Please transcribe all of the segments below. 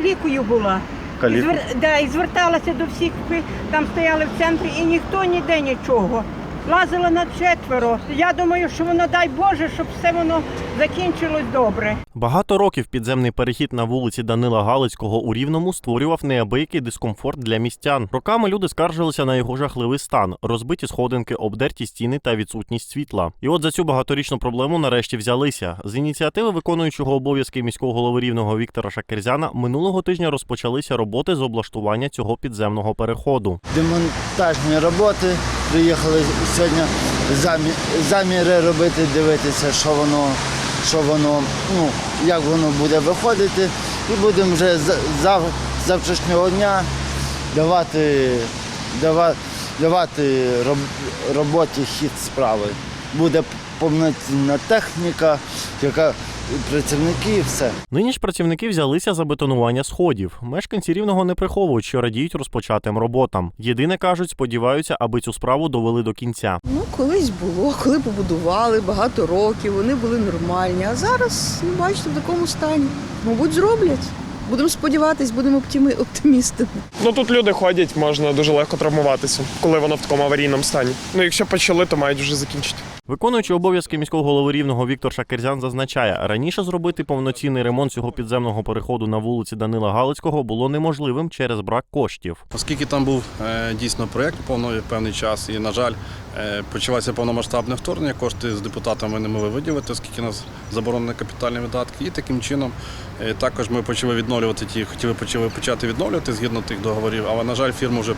Лікою була. І, звер... да, і зверталася до всіх, там стояли в центрі, і ніхто ніде нічого. Лазила на четверо. Я думаю, що воно дай Боже, щоб все воно закінчилось добре. Багато років підземний перехід на вулиці Данила Галицького у Рівному створював неабиякий дискомфорт для містян. Роками люди скаржилися на його жахливий стан, розбиті сходинки, обдерті стіни та відсутність світла. І от за цю багаторічну проблему нарешті взялися. З ініціативи виконуючого обов'язки міського голови Рівного Віктора Шакерзяна минулого тижня розпочалися роботи з облаштування цього підземного переходу. демонтажні роботи. Приїхали сьогодні заміри робити, дивитися, що воно, що воно, ну, як воно буде виходити. І будемо вже з завтрашнього дня давати, давати, давати роб, роботі хід справи. Буде повноцінна техніка, яка працівники і все. Нині ж працівники взялися за бетонування сходів. Мешканці рівного не приховують, що радіють розпочатим роботам. Єдине кажуть, сподіваються, аби цю справу довели до кінця. Ну, колись було, коли побудували багато років, вони були нормальні. А зараз, ну, бачите, в такому стані. Мабуть, зроблять. Будемо сподіватись, будемо оптимістами. Ну тут люди ходять, можна дуже легко травмуватися, коли воно в такому аварійному стані. Ну якщо почали, то мають вже закінчити. Виконуючи обов'язки міського голови рівного Віктор Шакерзян зазначає, раніше зробити повноцінний ремонт цього підземного переходу на вулиці Данила Галицького було неможливим через брак коштів. Оскільки там був е, дійсно проєкт повний певний час, і, на жаль, е, почалося повномасштабне вторгнення, кошти з депутатами не могли виділити, оскільки нас заборонені капітальні видатки. І таким чином е, також ми почали відновлювати ті, хотіли почали почати відновлювати згідно тих договорів, але, на жаль, фірму вже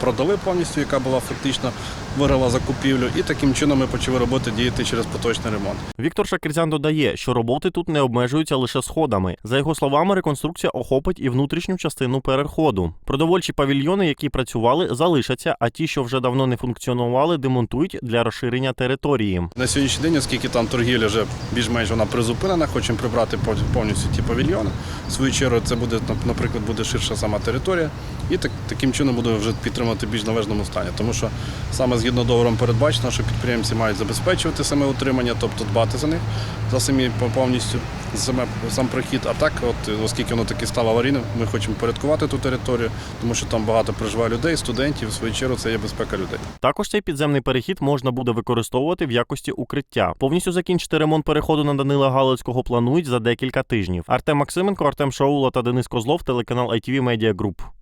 продали повністю, яка була фактично виграла закупівлю. І таким чином ми почали роботи діяти через поточний ремонт. Віктор Шакерзян додає, що роботи тут не обмежуються лише сходами. За його словами, реконструкція охопить і внутрішню частину переходу. Продовольчі павільйони, які працювали, залишаться, а ті, що вже давно не функціонували, демонтують для розширення території. На сьогоднішній день, оскільки там торгівля вже більш-менш вона призупинена, хочемо прибрати повністю ті павільйони. В свою чергу це буде, наприклад, буде ширша сама територія, і так, таким чином буде вже підтримувати в більш належному стані. Тому що саме згідно договором передбачено, що підприємці мають забезпечувати саме утримання, тобто дбати за них за самі по- повністю саме сам прохід. А так, от оскільки воно таки стало аварійним, ми хочемо порядкувати ту територію, тому що там багато проживає людей, студентів. В свою чергу це є безпека людей. Також цей підземний перехід можна буде використовувати в якості укриття. Повністю закінчити ремонт переходу на Данила Галицького планують за декілька тижнів. Артем Максименко, Артем Шаула та Денис Козлов, телеканал ITV Media Group.